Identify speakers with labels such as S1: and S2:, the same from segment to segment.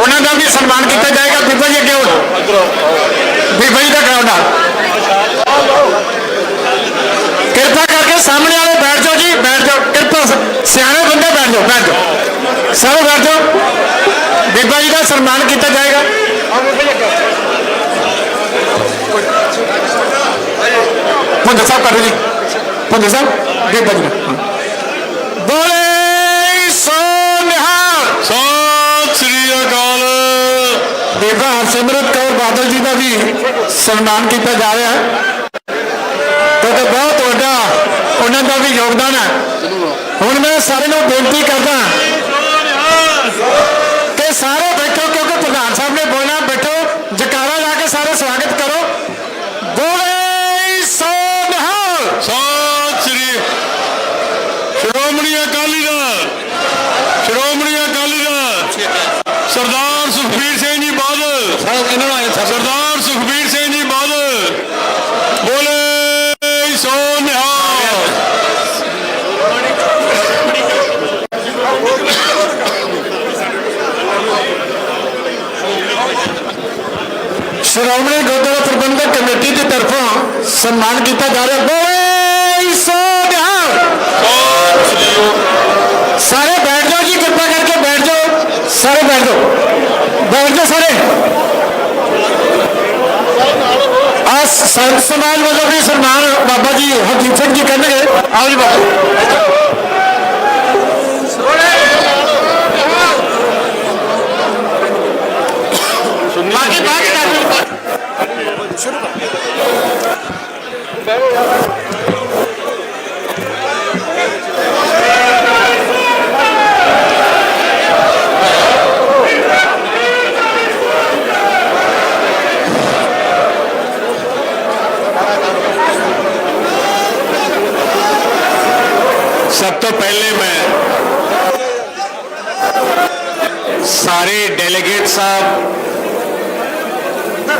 S1: ਉਹਨਾਂ ਦਾ ਵੀ ਸਨਮਾਨ ਕੀਤਾ ਜਾਏਗਾ। ਬੀਬਾ ਜੀ ਅੱਗੇ ਆਓ। ਬੀਬਾ ਜੀ ਦਾ ਕਰਾਉ ਨਾਲ। ਕਿਰਪਾ ਕਰਕੇ ਸਾਹਮਣੇ ਵਾਲੇ ਬੈਠ ਜਾਓ ਜੀ, ਬੈਠ ਜਾਓ। ਕਿਰਪਾ ਸ- ਸਿਆਣੇ ਬੰਦੇ ਬੈਠ ਜਾਓ ਬੈਠ ਜਾਓ। ਸਾਰੇ ਬੈਠ ਜਾਓ। ਬੀਬਾ ਜੀ ਦਾ ਸਨਮਾਨ ਕੀਤਾ ਜਾਏਗਾ। ਪੁੰਜ ਸਾਹਿਬ ਕਰੋ ਜੀ। ਪੁੰਜ ਸਾਹਿਬ, ਬੀਬਾ ਜੀ ਦਾ। ਬੋਲੇ ਸੋ ਨਿਹਾਲ
S2: ਸਤਿ ਸ੍ਰੀ ਅਕਾਲ
S1: ਬੀਬਾ ਹਰਸਿਮਰਤ ਕੌਰ ਬਾਦਲ ਜੀ ਦਾ ਵੀ ਸਨਮਾਨ ਕੀਤਾ ਜਾ ਰਿਹਾ ਹੈ। ਕਿਉਂਕਿ ਬਹੁਤ ਵੱਡਾ ਉਹਨਾਂ ਦਾ ਵੀ ਯੋਗਦਾਨ ਹੈ। ਹੁਣ ਮੈਂ ਸਾਰਿਆਂ ਨੂੰ ਬੇਨਤੀ ਕਰਦਾ ਕਿ ਸਾਰੇ ਬੈਠੋ, ਕਿਉਂਕਿ ਪ੍ਰਧਾਨ ਸਾਹਿਬ ਨੇ ਬੋਲਣਾ ਬੈਠੋ ਜਕਾਰਾ ਲਾ ਕੇ ਸਾਰੇ ਸਵਾਗਤ ਕਰੋ ਬੋਲੇ ਸੋ ਨਿਹਾਲ
S2: ਸਤਿ ਸ੍ਰੀ ਸ਼੍ਰੋਮਣੀ ਅਕਾਲੀ ਦਲ ਸ਼੍ਰੋਮਣੀ ਅਕਾਲੀ ਦਲ ਸਰਦਾਰ ਸੁਖਬੀਰ ਸਿੰਘ ਜੀ ਬਾਦਲ ਸਰਦਾਰ ਸੁਖਬੀਰ ਸਿੰਘ ਜੀ ਬਾਦਲ ਬੋਲੇ ਸੋ ਨਿਹਾਲ
S1: ਸ਼੍ਰੋਮਣੀ ਗੁਰਦੁਆਰਾ ਪ੍ਰਬੰਧਕ ਕਮੇਟੀ ਦੀ ਤਰਫੋਂ ਸਨਮਾਨ ਕੀਤਾ ਜਾ ਰਿਹਾ ਬੋਲੇ ਸੋ ਨਿਹਾਲ ਸਾਰੇ ਬੈਠ ਜਾਓ ਜੀ ਕਿਰਪਾ ਕਰਕੇ ਬੈਠ ਜਾਓ ਸਾਰੇ ਬੈਠ ਜਾਓ ਬੈਠ ਜਾਓ ਸਾਰੇ ਆ ਸੰਤ ਸਮਾਜ ਵੱਲੋਂ ਵੀ ਸਨਮਾਨ ਬਾਬਾ ਜੀ ਹਰਜੀਤ ਸਿੰਘ ਜੀ ਕਰਨਗੇ ਆਓ ਜੀ ਬਾਬਾ ਬਾਕੀ ਬਾਅਦ ਚ ਕਰ ਲਓ।
S2: ਸਭ ਤੋਂ ਪਹਿਲੇ ਮੈਂ ਸਾਰੇ ਡੈਲੀਗੇਟ ਸਾਹਿਬ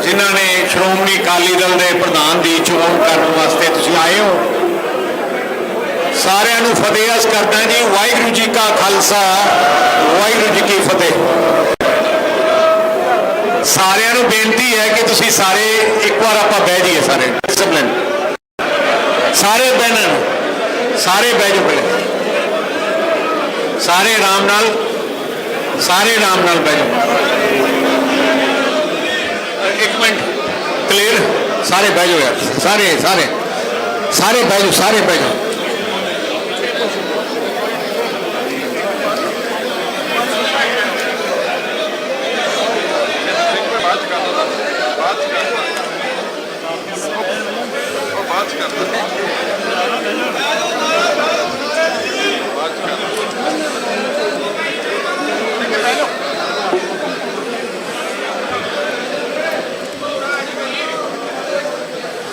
S2: ਜਿਨ੍ਹਾਂ ਨੇ ਸ਼੍ਰੋਮਣੀ ਅਕਾਲੀ ਦਲ ਦੇ ਪ੍ਰਧਾਨ ਦੀ ਚੋਣ ਕਰਨ ਵਾਸਤੇ ਤੁਸੀਂ ਆਏ ਹੋ ਸਾਰਿਆਂ ਕਰਦਾ ਜੀ, ਵਾਹਿਗੁਰੂ ਜੀ ਕਾ ਖਾਲਸਾ, ਵਾਹਿਗੁਰੂ ਜੀ ਕੀ ਫਤਿਹ। ਸਾਰਿਆਂ ਨੂੰ ਬੇਨਤੀ ਹੈ ਕਿ ਤੁਸੀਂ ਸਾਰੇ ਇੱਕ ਵਾਰ ਆਪਾਂ ਬਹਿ ਜਾਈਏ ਸਾਰੇ ਡਿਸਪਲਿਨ ਸਾਰੇ ਬਹਿਣ ਸਾਰੇ ਬਹਿ ਜਾਓ ਪਹਿਲੇ। ਸਾਰੇ ਆਰਾਮ ਨਾਲ, ਸਾਰੇ ਆਰਾਮ ਨਾਲ ਬਹਿ ਜਾਓ। ਇੱਕ ਮਿੰਟ, ਕਲੀਅਰ? ਸਾਰੇ ਬਹਿ ਜਾਓ ਯਾਰ, ਸਾਰੇ ਸਾਰੇ। ਸਾਰੇ ਬਹਿ ਜਾਓ, ਸਾਰੇ ਬਹਿ ਜਾਓ।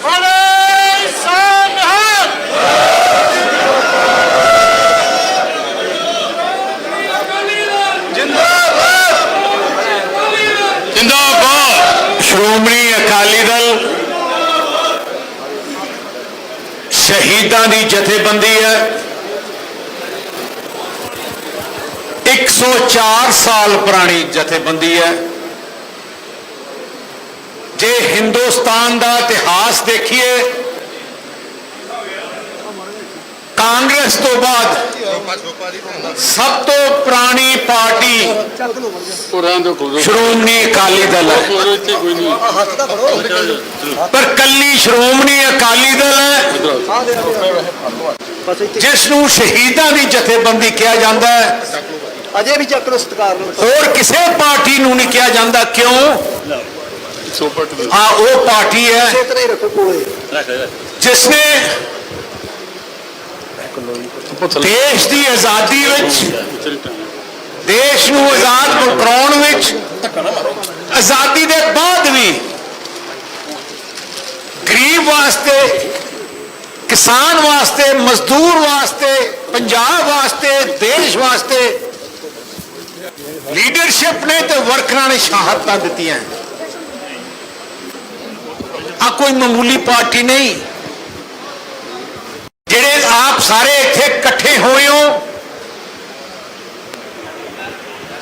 S1: ਬੋਲੇ ਸੋ ਨਿਹਾਲ
S2: ਜਿੰਦਾਬਾਦ। ਸ਼੍ਰੋਮਣੀ ਅਕਾਲੀ ਦਲ ਸ਼ਹੀਦਾਂ ਦੀ ਜਥੇਬੰਦੀ ਹੈ। 104 ਸਾਲ ਪੁਰਾਣੀ ਜਥੇਬੰਦੀ ਹੈ। ਜੇ ਹਿੰਦੁਸਤਾਨ ਦਾ ਇਤਿਹਾਸ ਦੇਖੀਏ ਕਾਂਗਰਸ ਤੋਂ ਬਾਅਦ ਸਭ ਤੋਂ ਪੁਰਾਣੀ ਪਾਰਟੀ ਸ਼੍ਰੋਮਣੀ ਅਕਾਲੀ ਦਲ ਹੈ। ਪਰ ਕੱਲੀ ਸ਼੍ਰੋਮਣੀ ਅਕਾਲੀ ਦਲ ਹੈ ਜਿਸ ਨੂੰ ਸ਼ਹੀਦਾਂ ਦੀ ਜਥੇਬੰਦੀ ਕਿਹਾ ਜਾਂਦਾ ਹੈ।
S3: ਅਜੇ ਵੀ ਚੱਕ ਲੋ ਸਤਕਾਰ ਨੂੰ
S2: ਹੋਰ ਕਿਸੇ ਪਾਰਟੀ ਨੂੰ ਨਹੀਂ ਕਿਹਾ ਜਾਂਦਾ ਕਿਉਂ? ਹਾਂ ਉਹ ਪਾਰਟੀ ਹੈ ਜਿਸ ਨੇ ਦੇਸ਼ ਦੀ ਆਜ਼ਾਦੀ ਵਿੱਚ, ਦੇਸ਼ ਨੂੰ ਆਜ਼ਾਦ ਕਰਾਉਣ ਵਿੱਚ, ਆਜ਼ਾਦੀ ਦੇ ਬਾਅਦ ਵੀ ਗਰੀਬ ਵਾਸਤੇ, ਕਿਸਾਨ ਵਾਸਤੇ, ਮਜ਼ਦੂਰ ਵਾਸਤੇ, ਪੰਜਾਬ ਵਾਸਤੇ, ਦੇਸ਼ ਵਾਸਤੇ ਲੀਡਰਸ਼ਿਪ ਨੇ ਤੇ ਵਰਕਰਾਂ ਨੇ ਸ਼ਹਾਦਤਾਂ ਦਿੱਤੀਆਂ। ਆ ਕੋਈ ਮਾਮੂਲੀ ਪਾਰਟੀ ਨਹੀਂ। ਜਿਹੜੇ ਆਪ ਸਾਰੇ ਇੱਥੇ ਇਕੱਠੇ ਹੋਏ ਹੋ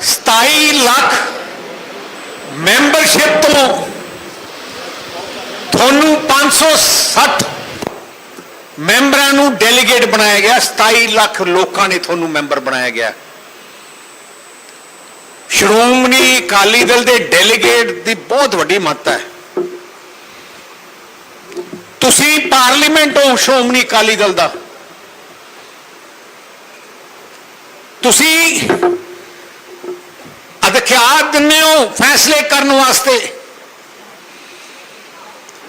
S2: 27 ਲੱਖ ਮੈਂਬਰਸ਼ਿਪ ਤੋਂ ਤੁਹਾਨੂੰ 560 ਮੈਂਬਰਾਂ ਨੂੰ ਡੈਲੀਗੇਟ ਬਣਾਇਆ ਗਿਆ 27 ਲੱਖ ਲੋਕਾਂ ਨੇ ਤੁਹਾਨੂੰ ਮੈਂਬਰ ਬਣਾਇਆ ਗਿਆ। ਸ਼੍ਰੋਮਣੀ ਅਕਾਲੀ ਦਲ ਦੇ ਡੈਲੀਗੇਟ ਦੀ ਬਹੁਤ ਵੱਡੀ ਮਹੱਤਤਾ ਹੈ। ਤੁਸੀਂ ਪਾਰਲੀਮੈਂਟ ਹੋ, ਸ਼੍ਰੋਮਣੀ ਅਕਾਲੀ ਦਲ ਦਾ। ਤੁਸੀਂ ਅਧਿਕਾਰ ਦਿੰਦੇ ਹੋ ਫੈਸਲੇ ਕਰਨ ਵਾਸਤੇ।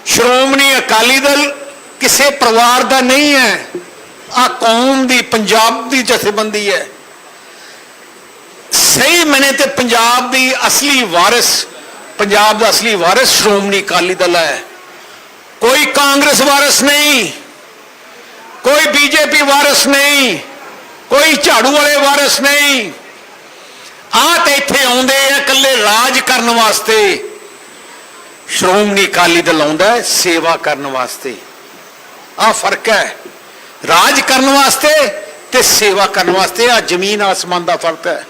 S2: ਸ਼੍ਰੋਮਣੀ ਅਕਾਲੀ ਦਲ ਕਿਸੇ ਪਰਿਵਾਰ ਦਾ ਨਹੀਂ ਹੈ। ਆ ਕੌਮ ਦੀ, ਪੰਜਾਬ ਦੀ ਜਥੇਬੰਦੀ ਹੈ। ਸਹੀ ਮਨੇ ਤੇ ਪੰਜਾਬ ਦੀ ਅਸਲੀ ਵਾਰਿਸ, ਪੰਜਾਬ ਦਾ ਅਸਲੀ ਵਾਰਿਸ ਸ਼੍ਰੋਮਣੀ ਅਕਾਲੀ ਦਲ ਹੈ। ਕੋਈ ਕਾਂਗਰਸ ਵਾਰਿਸ ਨਹੀਂ, ਕੋਈ ਬੀਜੇਪੀ ਵਾਰਿਸ ਨਹੀਂ, ਕੋਈ ਝਾੜੂ ਵਾਲੇ ਵਾਰਿਸ ਨਹੀਂ। ਆ ਤੇ ਇੱਥੇ ਆਉਂਦੇ ਆ, ਇਕੱਲੇ ਰਾਜ ਕਰਨ ਵਾਸਤੇ। ਸ਼੍ਰੋਮਣੀ ਅਕਾਲੀ ਦਲ ਆਉਂਦਾ ਸੇਵਾ ਕਰਨ ਵਾਸਤੇ। ਆ ਫ਼ਰਕ ਹੈ, ਰਾਜ ਕਰਨ ਵਾਸਤੇ ਤੇ ਸੇਵਾ ਕਰਨ ਵਾਸਤੇ ਆ ਜ਼ਮੀਨ ਆਸਮਾਨ ਦਾ ਫ਼ਰਕ ਹੈ।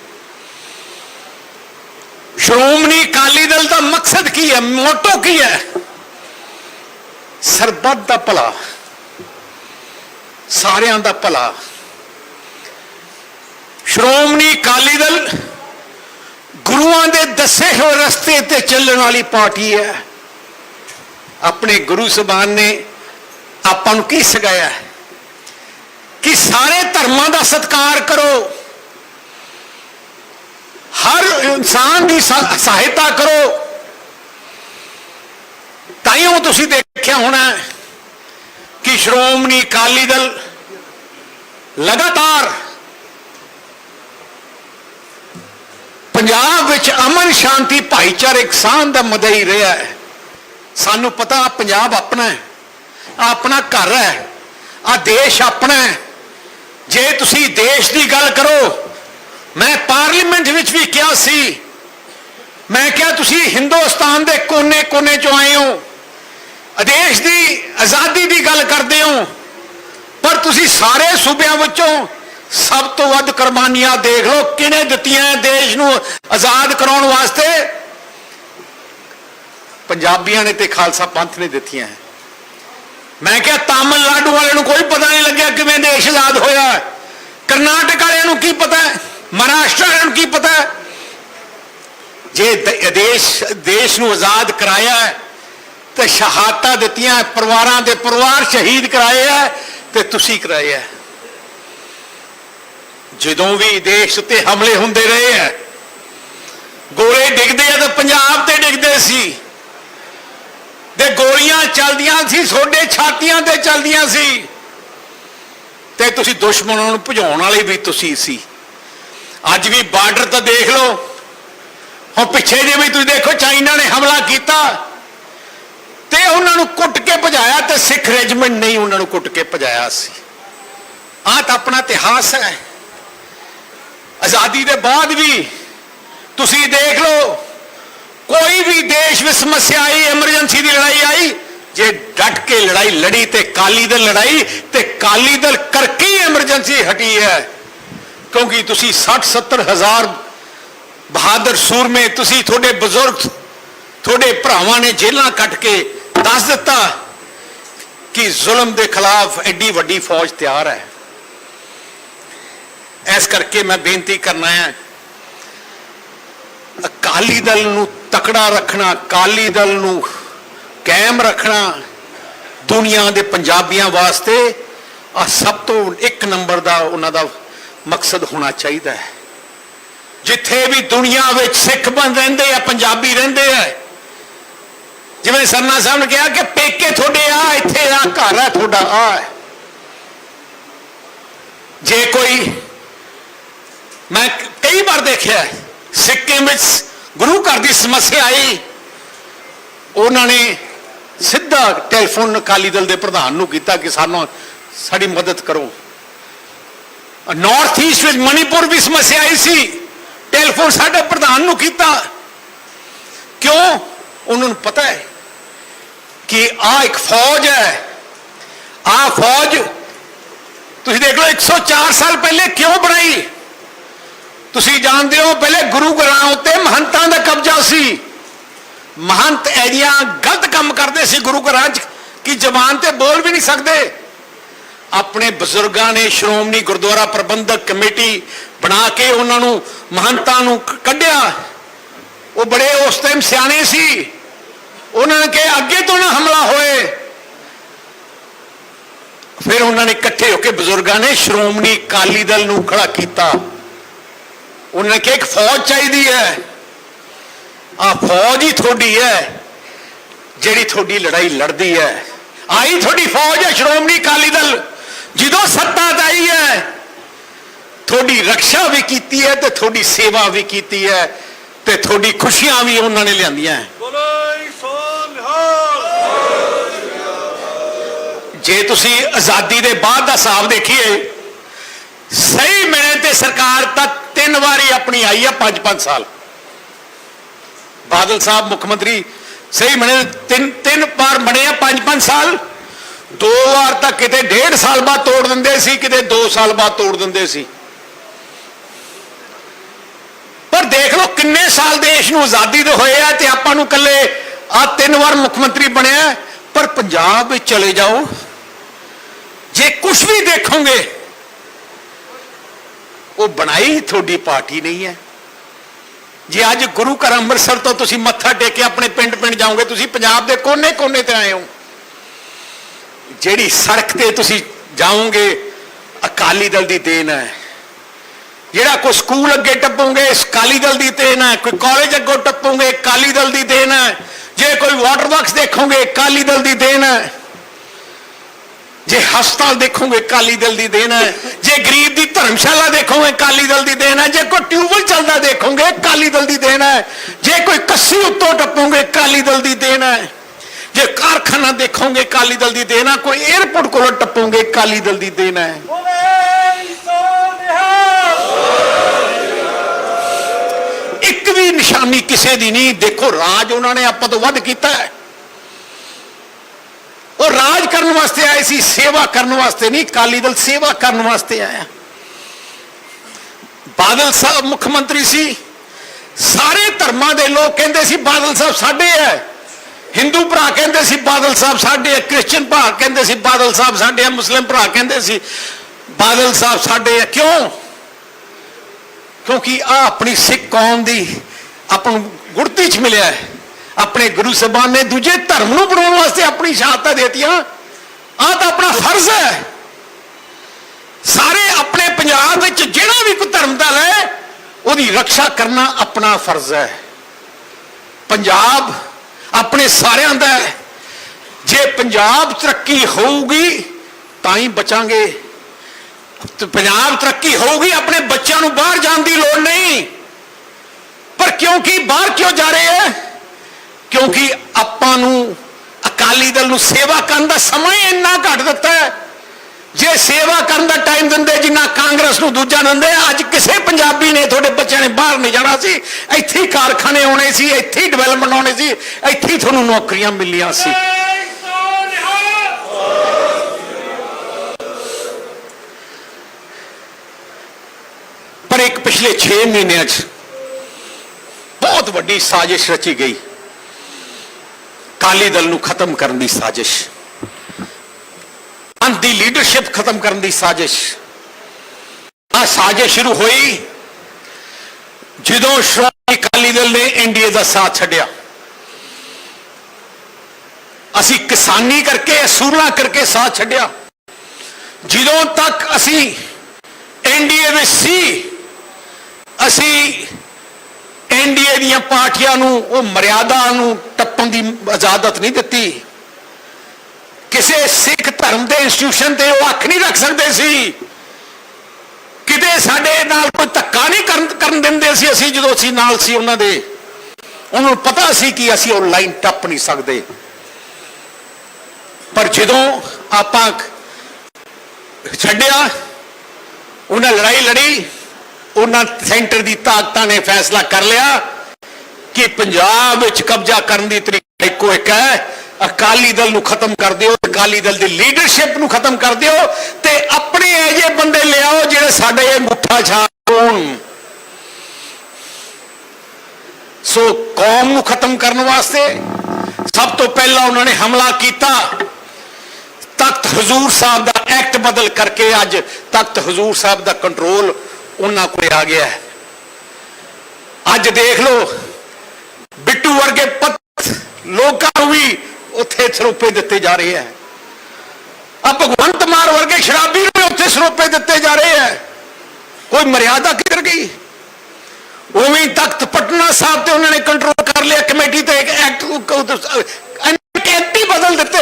S2: ਸ਼੍ਰੋਮਣੀ ਅਕਾਲੀ ਦਲ ਦਾ ਮਕਸਦ ਕੀ ਹੈ, ਮੋਟੋ ਕੀ ਹੈ? ਸਰਬੱਤ ਦਾ ਭਲਾ, ਸਾਰਿਆਂ ਦਾ ਭਲਾ। ਸ਼੍ਰੋਮਣੀ ਅਕਾਲੀ ਦਲ ਗੁਰੂਆਂ ਦੇ ਦੱਸੇ ਹੋਏ ਰਸਤੇ ਤੇ ਚੱਲਣ ਵਾਲੀ ਪਾਰਟੀ ਹੈ। ਆਪਣੇ ਗੁਰੂ ਸਬਾਨ ਨੇ ਆਪਾਂ ਨੂੰ ਕੀ ਸਿਖਾਇਆ ਕਿ ਸਾਰੇ ਧਰਮਾਂ ਦਾ ਸਤਿਕਾਰ ਕਰੋ। ਹਰ ਇਨਸਾਨ ਦੀ ਸਹਾਇਤਾ ਕਰੋ। ਤਾਈਓ ਤੁਸੀਂ ਦੇਖਿਆ ਹੋਣਾ ਕਿ ਸ਼੍ਰੋਮਣੀ ਅਕਾਲੀ ਦਲ ਲਗਾਤਾਰ ਪੰਜਾਬ ਵਿੱਚ ਅਮਨ ਸ਼ਾਂਤੀ ਭਾਈਚਾਰਕ ਸਾਂਝ ਦਾ ਮਦਈ ਰਿਹਾ ਹੈ। ਸਾਨੂੰ ਪਤਾ ਪੰਜਾਬ ਆਪਣਾ ਹੈ ਆਪਣਾ ਘਰ ਹੈ, ਆ ਦੇਸ਼ ਆਪਣਾ ਹੈ। ਜੇ ਤੁਸੀਂ ਦੇਸ਼ ਦੀ ਗੱਲ ਕਰੋ, ਮੈਂ ਪਾਰਲੀਮੈਂਟ ਵਿੱਚ ਵੀ ਕਿਹਾ ਸੀ, ਮੈਂ ਕਿਹਾ ਤੁਸੀਂ ਹਿੰਦੁਸਤਾਨ ਦੇ ਕੋਨੇ-ਕੋਨੇ ਚੋਂ ਆਏ ਹੋ। ਆਦੇਸ਼ ਦੀ, ਆਜ਼ਾਦੀ ਦੀ ਗੱਲ ਕਰਦੇ ਹੋ। ਪਰ ਤੁਸੀਂ ਸਾਰੇ ਸੂਬਿਆਂ ਵਿੱਚੋਂ ਸਭ ਤੋਂ ਵੱਧ ਕੁਰਬਾਨੀਆਂ ਦੇਖ ਲਓ, ਕਿਹਨੇ ਦਿੱਤੀਆਂ ਹੈ ਦੇਸ਼ ਨੂੰ ਆਜ਼ਾਦ ਕਰਾਉਣ ਵਾਸਤੇ? ਪੰਜਾਬੀਆਂ ਨੇ ਤੇ ਖਾਲਸਾ ਪੰਥ ਨੇ ਦਿੱਤੀਆਂ ਹੈ। ਮੈਂ ਕਿਹਾ ਤਾਮਿਲਨਾਡੂ ਵਾਲਿਆਂ ਨੂੰ ਕੋਈ ਪਤਾ ਨਹੀਂ ਲੱਗਿਆ ਕਿਵੇਂ ਦੇਸ਼ ਆਜ਼ਾਦ ਹੋਇਆ ਕਰਨਾਟਕ ਵਾਲਿਆਂ ਨੂੰ ਕੀ ਪਤਾ ਹੈ? ਮਹਾਰਾਸ਼ਟਰ ਵਾਲਿਆਂ ਨੂੰ ਕੀ ਪਤਾ ਹੈ? ਜੇ ਦੇਸ਼ ਦੇਸ਼ ਨੂੰ ਆਜ਼ਾਦ ਕਰਾਇਆ ਹੈ ਤੇ ਸ਼ਹਾਦਤਾਂ ਦਿੱਤੀਆਂ, ਪਰਿਵਾਰਾਂ ਦੇ ਪਰਿਵਾਰ ਸ਼ਹੀਦ ਕਰਾਏ ਹੈ ਤੇ ਤੁਸੀਂ ਕਰਾਏ ਹੈ ਜਦੋਂ ਵੀ ਦੇਸ਼ ਉੱਤੇ ਹਮਲੇ ਹੁੰਦੇ ਰਹੇ ਹੈ ਗੋਲੇ ਡਿੱਗਦੇ ਆ ਤਾਂ ਪੰਜਾਬ ਤੇ ਡਿੱਗਦੇ ਸੀ। ਤੇ ਗੋਲੀਆਂ ਚੱਲਦੀਆਂ ਸੀ ਛੋਡੇ ਛਾਤੀਆਂ ਤੇ ਚੱਲਦੀਆਂ ਸੀ। ਤੇ ਤੁਸੀਂ ਦੁਸ਼ਮਣਾਂ ਨੂੰ ਭਜਾਉਣ ਵਾਲੇ ਵੀ ਤੁਸੀਂ ਸੀ। ਅੱਜ ਵੀ ਬਾਰਡਰ ਤਾਂ ਦੇਖ ਲਓ। ਹੁਣ ਪਿੱਛੇ ਜੇ ਵੀ ਤੁਸੀਂ ਦੇਖੋ, ਚਾਈਨਾ ਨੇ ਹਮਲਾ ਕੀਤਾ। ਤੇ ਉਹਨਾਂ ਨੂੰ ਕੁੱਟ ਕੇ ਭਜਾਇਆ ਤੇ ਸਿੱਖ ਰੈਜੀਮੈਂਟ ਨਹੀਂ ਉਹਨਾਂ ਨੂੰ ਕੁੱਟ ਕੇ ਭਜਾਇਆ ਸੀ। ਆਹ ਤਾਂ ਆਪਣਾ ਇਤਿਹਾਸ ਹੈ। ਆਜ਼ਾਦੀ ਦੇ ਬਾਅਦ ਵੀ ਤੁਸੀਂ ਦੇਖ ਲਓ, ਕੋਈ ਵੀ ਦੇਸ਼ ਵਿੱਚ ਸਮੱਸਿਆ ਆਈ ਐਮਰਜੈਂਸੀ ਦੀ ਲੜਾਈ ਆਈ, ਜੇ ਡਟ ਕੇ ਲੜਾਈ ਲੜੀ ਤੇ ਕਾਲੀ ਦਲ ਲੜਾਈ ਤੇ ਕਾਲੀ ਦਲ ਕਰਕੇ ਹੀ ਐਮਰਜੈਂਸੀ ਹਟੀ ਹੈ। ਕਿਉਂਕਿ ਤੁਸੀਂ 60 70 ਹਜ਼ਾਰ ਬਹਾਦਰ ਸੂਰਮੇ, ਤੁਸੀਂ ਤੁਹਾਡੇ ਬਜ਼ੁਰਗ, ਤੁਹਾਡੇ ਭਰਾਵਾਂ ਨੇ ਜੇਲਾਂ ਕੱਟ ਕੇ ਦੱਸ ਦਿੱਤਾ ਕਿ ਜ਼ੁਲਮ ਦੇ ਖਿਲਾਫ ਐਡੀ ਵੱਡੀ ਫੌਜ ਤਿਆਰ ਹੈ। ਇਸ ਕਰਕੇ ਮੈਂ ਬੇਨਤੀ ਕਰਨਾ ਹੈ, ਅਕਾਲੀ ਦਲ ਨੂੰ ਤਕੜਾ ਰੱਖਣਾ, ਅਕਾਲੀ ਦਲ ਨੂੰ ਕਾਇਮ ਰੱਖਣਾ ਦੁਨੀਆ ਦੇ ਪੰਜਾਬੀਆਂ ਵਾਸਤੇ ਆ ਸਭ ਤੋਂ ਇੱਕ ਨੰਬਰ ਦਾ ਉਹਨਾਂ ਦਾ ਮਕਸਦ ਹੋਣਾ ਚਾਹੀਦਾ ਹੈ। ਜਿੱਥੇ ਵੀ ਦੁਨੀਆ ਵਿੱਚ ਸਿੱਖ ਬਣ ਰਹਿੰਦੇ ਆ, ਪੰਜਾਬੀ ਰਹਿੰਦੇ ਆ ਜਿਵੇਂ ਸਰਨਾ ਸਾਹਿਬ ਨੇ ਕਿਹਾ ਕਿ ਪੇਕੇ ਤੁਹਾਡੇ ਆ ਇੱਥੇ ਆ ਘਰ ਹੈ ਤੁਹਾਡਾ ਆ। ਜੇ ਕੋਈ ਮੈਂ ਕਈ ਵਾਰ ਦੇਖਿਆ ਹੈ, ਸਿੱਕਿਮ ਵਿੱਚ ਗੁਰੂ ਘਰ ਦੀ ਸਮੱਸਿਆ ਆਈ ਉਹਨਾਂ ਨੇ ਸਿੱਧਾ ਟੈਲੀਫੋਨ ਅਕਾਲੀ ਦਲ ਦੇ ਪ੍ਰਧਾਨ ਨੂੰ ਕੀਤਾ ਕਿ ਸਾਨੂੰ ਸਾਡੀ ਮਦਦ ਕਰੋ। ਨਾਰਥ ਈਸਟ ਵਿੱਚ ਮਣੀਪੁਰ ਵੀ ਸਮੱਸਿਆ ਆਈ ਸੀ ਟੈਲੀਫੋਨ ਸਾਡੇ ਪ੍ਰਧਾਨ ਨੂੰ ਕੀਤਾ। ਕਿਉਂ? ਉਹਨਾਂ ਨੂੰ ਪਤਾ ਹੈ। ਕਿ ਆ ਇੱਕ ਫੌਜ ਹੈ। ਆ ਫੌਜ ਤੁਸੀਂ ਦੇਖ ਲਓ 104 ਸਾਲ ਪਹਿਲੇ ਕਿਉਂ ਬਣਾਈ? ਤੁਸੀਂ ਜਾਣਦੇ ਹੋ, ਪਹਿਲੇ ਗੁਰੂ ਘਰਾਂ ਉੱਤੇ ਮਹੰਤਾਂ ਦਾ ਕਬਜ਼ਾ ਸੀ। ਮਹੰਤ ਐਜੀਆਂ ਗਲਤ ਕੰਮ ਕਰਦੇ ਸੀ ਗੁਰੂ ਘਰਾਂ 'ਚ ਕਿ ਜ਼ਬਾਨ ਤੇ ਬੋਲ ਵੀ ਨਹੀਂ ਸਕਦੇ। ਆਪਣੇ ਬਜ਼ੁਰਗਾਂ ਨੇ ਸ਼੍ਰੋਮਣੀ ਗੁਰਦੁਆਰਾ ਪ੍ਰਬੰਧਕ ਕਮੇਟੀ ਬਣਾ ਕੇ ਉਹਨਾਂ ਨੂੰ ਮਹੰਤਾਂ ਨੂੰ ਕੱਢਿਆ। ਉਹ ਬੜੇ ਉਸ ਟਾਈਮ ਸਿਆਣੇ ਸੀ। ਉਹਨਾਂ ਨੇ ਕਿਹਾ, ਅੱਗੇ ਤੋਂ ਨਾ ਹਮਲਾ ਹੋਏ। ਫਿਰ ਉਹਨਾਂ ਨੇ ਇਕੱਠੇ ਹੋ ਕੇ ਬਜ਼ੁਰਗਾਂ ਨੇ ਸ਼੍ਰੋਮਣੀ ਅਕਾਲੀ ਦਲ ਨੂੰ ਖੜਾ ਕੀਤਾ। ਉਹਨਾਂ ਨੇ ਕਿਹਾ, ਇੱਕ ਫੌਜ ਚਾਹੀਦੀ ਹੈ। ਆ ਫੌਜ ਹੀ ਤੁਹਾਡੀ ਹੈ, ਜਿਹੜੀ ਤੁਹਾਡੀ ਲੜਾਈ ਲੜਦੀ ਹੈ। ਆਈ ਤੁਹਾਡੀ ਫੌਜ ਹੈ, ਸ਼੍ਰੋਮਣੀ ਅਕਾਲੀ ਦਲ। ਜਦੋਂ ਸੱਤਾ 'ਤੇ ਆਈ ਹੈ, ਤੁਹਾਡੀ ਰੱਖਿਆ ਵੀ ਕੀਤੀ ਹੈ ਤੇ ਤੁਹਾਡੀ ਸੇਵਾ ਵੀ ਕੀਤੀ ਹੈ ਤੇ ਤੁਹਾਡੀ ਖੁਸ਼ੀਆਂ ਵੀ ਉਹਨਾਂ ਨੇ ਲਿਆਂਦੀਆਂ ਹੈ ਜੇ ਤੁਸੀਂ ਆਜ਼ਾਦੀ ਦੇ ਬਾਅਦ ਦਾ ਹਿਸਾਬ ਦੇਖੀਏ, ਸਹੀ ਮਿਲੇ ਤੇ ਸਰਕਾਰ ਤਾਂ ਤਿੰਨ ਵਾਰੀ ਆਪਣੀ ਆਈ ਆ 5-5 ਸਾਲ। ਬਾਦਲ ਸਾਹਿਬ, ਮੁੱਖ ਮੰਤਰੀ, ਸਹੀ ਮਿਹਣੇ ਤਿੰਨ ਤਿੰਨ ਵਾਰ ਬਣੇ ਆ 5-5 ਸਾਲ। ਦੋ ਵਾਰ ਤਾਂ ਕਿਤੇ ਡੇਢ ਸਾਲ ਬਾਅਦ ਤੋੜ ਦਿੰਦੇ ਸੀ, ਕਿਤੇ 2 ਸਾਲ ਬਾਅਦ ਤੋੜ ਦਿੰਦੇ ਸੀ। ਪਰ ਦੇਖ ਲਓ ਕਿੰਨੇ ਸਾਲ ਦੇਸ਼ ਨੂੰ ਆਜ਼ਾਦੀ ਦੇ ਹੋਏ ਆ ਤੇ ਆਪਾਂ ਨੂੰ ਕੱਲੇ ਆ ਤਿੰਨ ਵਾਰ ਮੁੱਖ ਮੰਤਰੀ ਬਣਿਆ, ਪਰ ਪੰਜਾਬ ਵਿੱਚ ਚਲੇ ਜਾਓ। ਜੇ ਕੁਝ ਵੀ ਦੇਖੋਗੇ, ਉਹ ਬਣਾਈ ਤੁਹਾਡੀ ਪਾਰਟੀ ਨਹੀਂ ਹੈ। ਜੇ ਅੱਜ ਗੁਰੂ ਘਰ ਅੰਮ੍ਰਿਤਸਰ ਤੋਂ ਤੁਸੀਂ ਮੱਥਾ ਟੇਕ ਕੇ ਆਪਣੇ ਪਿੰਡ ਪਿੰਡ ਜਾਓਗੇ, ਤੁਸੀਂ ਪੰਜਾਬ ਦੇ ਕੋਨੇ-ਕੋਨੇ ਤੇ ਆਏ ਹੋ। ਜਿਹੜੀ ਸੜਕ ਤੇ ਤੁਸੀਂ ਜਾਓਗੇ, ਅਕਾਲੀ ਦਲ ਦੀ ਦੇਣ ਹੈ। ਜਿਹੜਾ ਕੋਈ ਸਕੂਲ ਅੱਗੇ ਟੱਪੋਗੇ ਅਕਾਲੀ ਦਲ ਦੀ ਦੇਣ ਹੈ। ਕੋਈ ਕਾਲਜ ਅੱਗੋਂ ਟੱਪੋਗੇ, ਅਕਾਲੀ ਦਲ ਦੀ ਦੇਣ ਹੈ। ਜੇ ਕੋਈ ਵਾਟਰ ਵਰਕਸ ਦੇਖੋਗੇ, ਅਕਾਲੀ ਦਲ ਦੀ ਦੇਣ ਹੈ। ਜੇ ਹਸਪਤਾਲ ਦੇਖੋਗੇ, ਅਕਾਲੀ ਦਲ ਦੀ ਦੇਣ ਹੈ। ਜੇ ਗਰੀਬ ਦੀ ਧਰਮਸ਼ਾਲਾ ਦੇਖੋਗੇ, ਅਕਾਲੀ ਦਲ ਦੀ ਦੇਣ ਹੈ। ਜੇ ਕੋਈ ਟਿਊਬਲ ਚੱਲਦਾ ਦੇਖੋਗੇ, ਅਕਾਲੀ ਦਲ ਦੀ ਦੇਣ ਹੈ। ਜੇ ਕੋਈ ਕੱਸੀ ਉੱਤੋਂ ਟੱਪੋਗੇ, ਅਕਾਲੀ ਦਲ ਦੀ ਦੇਣ ਹੈ। ਜੇ ਕਾਰਖਾਨਾ ਦੇਖੋਗੇ, ਅਕਾਲੀ ਦਲ ਦੀ ਦੇਣ ਹੈ। ਕੋਈ 에ਅਰਪੋਰਟ ਕੋਲੋਂ ਟੱਪੋਗੇ, ਅਕਾਲੀ ਦਲ ਦੀ ਦੇਣ ਹੈ। ਇੱਕ ਵੀ ਨਿਸ਼ਾਨੀ ਕਿਸੇ ਦੀ ਨਹੀਂ। ਦੇਖੋ, ਰਾਜ ਉਹਨਾਂ ਨੇ ਆਪਾਂ ਤੋਂ ਵੱਧ ਕੀਤਾ ਹੈ। ਉਹ ਰਾਜ ਕਰਨ ਵਾਸਤੇ ਆਏ ਸੀ, ਸੇਵਾ ਕਰਨ ਵਾਸਤੇ ਨਹੀਂ, ਅਕਾਲੀ ਦਲ ਸੇਵਾ ਕਰਨ ਵਾਸਤੇ ਆਇਆ। ਬਾਦਲ ਸਾਹਿਬ ਮੁੱਖ ਮੰਤਰੀ ਸੀ। ਸਾਰੇ ਧਰਮਾਂ ਦੇ ਲੋਕ ਕਹਿੰਦੇ ਸੀ, ਬਾਦਲ ਸਾਹਿਬ ਸਾਡੇ ਹੈ ਹਿੰਦੂ ਭਰਾ ਕਹਿੰਦੇ ਸੀ, ਬਾਦਲ ਸਾਹਿਬ ਸਾਡੇ ਹੈ ਕ੍ਰਿਸਚੀਅਨ ਭਰਾ ਕਹਿੰਦੇ ਸੀ, ਬਾਦਲ ਸਾਹਿਬ ਸਾਡੇ ਹੈ ਮੁਸਲਿਮ ਭਰਾ ਕਹਿੰਦੇ ਸੀ, ਬਾਦਲ ਸਾਹਿਬ ਸਾਡੇ ਹੈ ਕਿਉਂ? ਕਿਉਂਕਿ ਆ ਆਪਣੀ ਸਿੱਖ ਕੌਮ ਦੀ ਆਪਾਂ ਨੂੰ ਗੁੜਤੀ ਚ ਮਿਲਿਆ ਹੈ। ਆਪਣੇ ਗੁਰੂ ਸਾਹਿਬਾਨ ਨੇ ਦੂਜੇ ਧਰਮ ਨੂੰ ਬਣਾਉਣ ਵਾਸਤੇ ਆਪਣੀ ਸ਼ਹਾਦਤਾਂ ਦੇਤੀਆਂ। ਆਹ ਤਾਂ ਆਪਣਾ ਫਰਜ਼ ਹੈ। ਸਾਰੇ ਆਪਣੇ ਪੰਜਾਬ ਵਿੱਚ ਜਿਹੜਾ ਵੀ ਕੋਈ ਧਰਮ ਦਾ ਲੈ ਉਹਦੀ ਰੱਖਿਆ ਕਰਨਾ ਆਪਣਾ ਫਰਜ਼ ਹੈ। ਪੰਜਾਬ ਆਪਣੇ ਸਾਰਿਆਂ ਦਾ ਹੈ। ਜੇ ਪੰਜਾਬ ਤਰੱਕੀ ਹੋਊਗੀ, ਤਾਂ ਹੀ ਬਚਾਂਗੇ। ਪੰਜਾਬ ਤਰੱਕੀ ਹੋਊਗੀ, ਆਪਣੇ ਬੱਚਿਆਂ ਨੂੰ ਬਾਹਰ ਜਾਣ ਦੀ ਲੋੜ ਨਹੀਂ। ਪਰ ਕਿਉਂਕਿ ਬਾਹਰ ਕਿਉਂ ਜਾ ਰਹੇ ਹੈ? ਕਿਉਂਕਿ ਆਪਾਂ ਨੂੰ ਅਕਾਲੀ ਦਲ ਨੂੰ ਸੇਵਾ ਕਰਨ ਦਾ ਸਮਾਂ ਹੀ ਇੰਨਾ ਘੱਟ ਦਿੱਤਾ ਹੈ। ਜੇ ਸੇਵਾ ਕਰਨ ਦਾ ਟਾਈਮ ਦਿੰਦੇ, ਜਿੰਨਾ ਕਾਂਗਰਸ ਨੂੰ ਦੂਜਾ ਦਿੰਦੇ, ਅੱਜ ਕਿਸੇ ਪੰਜਾਬੀ ਨੇ ਤੁਹਾਡੇ ਬੱਚਿਆਂ ਨੇ ਬਾਹਰ ਨਹੀਂ ਜਾਣਾ ਸੀ। ਇੱਥੇ ਹੀ ਕਾਰਖਾਨੇ ਆਉਣੇ ਸੀ, ਇੱਥੇ ਹੀ ਡਿਵੈਲਪਮੈਂਟ ਆਉਣੀ ਸੀ, ਇੱਥੇ ਹੀ ਤੁਹਾਨੂੰ ਨੌਕਰੀਆਂ ਮਿਲੀਆਂ ਸੀ। ਪਰ ਇੱਕ ਪਿਛਲੇ 6 ਮਹੀਨਿਆਂ 'ਚ ਬਹੁਤ ਵੱਡੀ ਸਾਜ਼ਿਸ਼ ਰਚੀ ਗਈ। ਕਾਲੀ ਦਲ ਨੂੰ ਖਤਮ ਕਰਨ ਦੀ ਸਾਜ਼ਿਸ਼। ਪੰਥ ਦੀ ਲੀਡਰਸ਼ਿਪ ਖਤਮ ਕਰਨ ਦੀ ਸਾਜ਼ਿਸ਼। ਆ ਸਾਜ਼ਿਸ਼ ਸ਼ੁਰੂ ਹੋਈ ਜਦੋਂ ਸ਼੍ਰੋਮਣੀ ਅਕਾਲੀ ਦਲ ਨੇ ਐਨਡੀਏ ਦਾ ਸਾਥ ਛੱਡਿਆ। ਅਸੀਂ ਕਿਸਾਨੀ ਕਰਕੇ, ਅਸੂਲਾਂ ਕਰਕੇ ਸਾਥ ਛੱਡਿਆ। ਜਦੋਂ ਤੱਕ ਅਸੀਂ ਐਨਡੀਏ ਵਿੱਚ ਸੀ, ਅਸੀਂ ਐਨਡੀਏ ਦੀਆਂ ਪਾਰਟੀਆਂ ਨੂੰ, ਉਹ ਮਰਿਆਦਾ ਨੂੰ ਟੱਪਣ ਦੀ ਇਜਾਜ਼ਤ ਨਹੀਂ ਦਿੱਤੀ। ਕਿਸੇ ਸਿੱਖ ਧਰਮ ਦੇ ਇੰਸਟੀਟਿਊਸ਼ਨ ਤੇ ਉਹ ਅੱਖ ਨਹੀਂ ਰੱਖ ਸਕਦੇ ਸੀ। ਕਿਤੇ ਸਾਡੇ ਨਾਲ ਕੋਈ ਧੱਕਾ ਨਹੀਂ ਕਰਨ ਕਰਨ ਦਿੰਦੇ ਸੀ ਅਸੀਂ, ਜਦੋਂ ਅਸੀਂ ਨਾਲ ਸੀ ਉਹਨਾਂ ਦੇ। ਉਹਨਾਂ ਨੂੰ ਪਤਾ ਸੀ ਕਿ ਅਸੀਂ ਉਹ ਲਾਈਨ ਟੱਪ ਨਹੀਂ ਸਕਦੇ। ਪਰ ਜਦੋਂ ਆਪਾਂ ਛੱਡਿਆ, ਉਹਨਾਂ ਲੜਾਈ ਲੜੀ, ਉਹਨਾਂ ਸੈਂਟਰ ਦੀ ਤਾਕਤਾਂ ਨੇ ਫੈਸਲਾ ਕਰ ਲਿਆ। ਕਿ ਪੰਜਾਬ ਵਿੱਚ ਕਬਜ਼ਾ ਕਰਨ ਦੀ ਤਰੀਕਾ ਇੱਕੋ ਇੱਕ ਹੈ। ਅਕਾਲੀ ਦਲ ਨੂੰ ਖਤਮ ਕਰ ਦਿਓ, ਅਕਾਲੀ ਦਲ ਦੀ ਲੀਡਰਸ਼ਿਪ ਨੂੰ ਖਤਮ ਕਰ ਦਿਓ ਤੇ ਆਪਣੇ ਇਹੋ ਬੰਦੇ ਲਿਆਓ ਜਿਹੜੇ ਸਾਡੇ ਇਹ ਮੁੱਠਾ ਛਾਪ ਸੋ ਕੌਮ ਨੂੰ ਖਤਮ ਕਰਨ ਵਾਸਤੇ ਸਭ ਤੋਂ ਪਹਿਲਾਂ ਉਹਨਾਂ ਨੇ ਹਮਲਾ ਕੀਤਾ। ਤਖਤ ਹਜ਼ੂਰ ਸਾਹਿਬ ਦਾ ਐਕਟ ਬਦਲ ਕਰਕੇ ਅੱਜ ਤਖਤ ਹਜ਼ੂਰ ਸਾਹਿਬ ਦਾ ਕੰਟਰੋਲ ਉਹਨਾਂ ਕੋਲ ਆ ਗਿਆ ਹੈ। ਅੱਜ ਦੇਖ ਲਓ ਬਿੱਟੂ ਵਰਗੇ ਪਤ ਲੋਕਾਂ ਨੂੰ ਵੀ ਉੱਥੇ ਸਰੋਪੇ ਦਿੱਤੇ ਜਾ ਰਹੇ ਹੈ। ਆ ਭਗਵੰਤ ਮਾਨ ਵਰਗੇ ਸ਼ਰਾਬੀ ਨੂੰ ਵੀ ਉੱਥੇ ਸਰੋਪੇ ਦਿੱਤੇ ਜਾ ਰਹੇ ਹੈ। ਕੋਈ ਮਰਿਆਦਾ ਕਿੱਧਰ ਗਈ? ਉਵੇਂ ਤਖਤ ਪਟਨਾ ਸਾਹਿਬ ਤੇ ਉਹਨਾਂ ਨੇ ਕੰਟਰੋਲ ਕਰ ਲਿਆ, ਕਮੇਟੀ ਤੇ ਇੱਕ ਐਕਟ ਐਕਟ ਹੀ ਬਦਲ ਦਿੱਤੇ।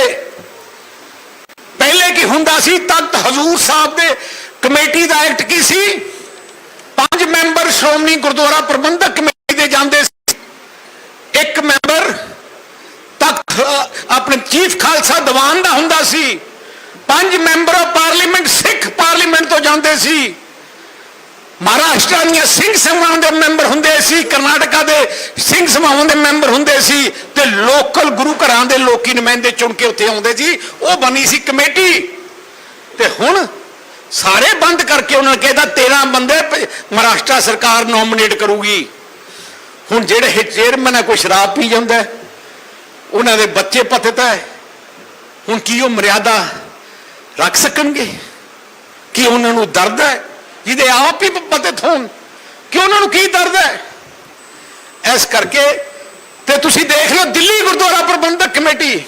S2: ਪਹਿਲੇ ਕੀ ਹੁੰਦਾ ਸੀ, ਤਖਤ ਹਜ਼ੂਰ ਸਾਹਿਬ ਦੇ ਕਮੇਟੀ ਦਾ ਐਕਟ ਕੀ ਸੀ? ਪੰਜ ਮੈਂਬਰ ਸ਼੍ਰੋਮਣੀ ਗੁਰਦੁਆਰਾ ਪ੍ਰਬੰਧਕ ਕਮੇਟੀ ਦੇ ਜਾਂਦੇ ਸੀ ਇੱਕ ਮੈਂਬਰ ਤਖਤ ਆਪਣੇ ਚੀਫ ਖਾਲਸਾ ਦੀਵਾਨ ਦਾ ਹੁੰਦਾ ਸੀ। ਪੰਜ member of parliament, Sikh parliament ਤੋਂ ਜਾਂਦੇ ਸੀ। ਮਹਾਰਾਸ਼ਟਰ ਦੀਆਂ ਸਿੰਘ ਸਭਾਵਾਂ ਦੇ ਮੈਂਬਰ ਹੁੰਦੇ ਸੀ, ਕਰਨਾਟਕਾ ਦੇ ਸਿੰਘ ਸਭਾਵਾਂ ਦੇ ਮੈਂਬਰ ਹੁੰਦੇ ਸੀ ਤੇ ਲੋਕਲ ਗੁਰੂ ਘਰਾਂ ਦੇ ਲੋਕੀ ਨੁਮਾਇੰਦੇ ਚੁਣ ਕੇ ਉੱਥੇ ਆਉਂਦੇ ਸੀ। ਉਹ ਬਣੀ ਸੀ ਕਮੇਟੀ। ਤੇ ਹੁਣ ਸਾਰੇ ਬੰਦ ਕਰਕੇ ਉਹਨਾਂ ਨੇ ਕਿਹਾ 13 ਬੰਦੇ ਮਹਾਰਾਸ਼ਟਰ ਸਰਕਾਰ ਨੋਮੀਨੇਟ ਕਰੂਗੀ। ਹੁਣ ਜਿਹੜੇ ਚੇਅਰਮੈਨ ਹੈ, ਕੋਈ ਸ਼ਰਾਬ ਪੀ ਜਾਂਦਾ ਉਹਨਾਂ ਦੇ ਬੱਚੇ ਪਤਿਤ ਹੈ। ਹੁਣ ਕੀ ਉਹ ਮਰਿਆਦਾ ਰੱਖ ਸਕਣਗੇ? ਕਿ ਉਹਨਾਂ ਨੂੰ ਦਰਦ ਹੈ? ਜਿਹਦੇ ਆਪ ਹੀ ਪਤਿਤ ਹੋਣ, ਕਿ ਉਹਨਾਂ ਨੂੰ ਕੀ ਦਰਦ ਹੈ? ਇਸ ਕਰਕੇ ਤੇ ਤੁਸੀਂ ਦੇਖ ਲਓ, ਦਿੱਲੀ ਗੁਰਦੁਆਰਾ ਪ੍ਰਬੰਧਕ ਕਮੇਟੀ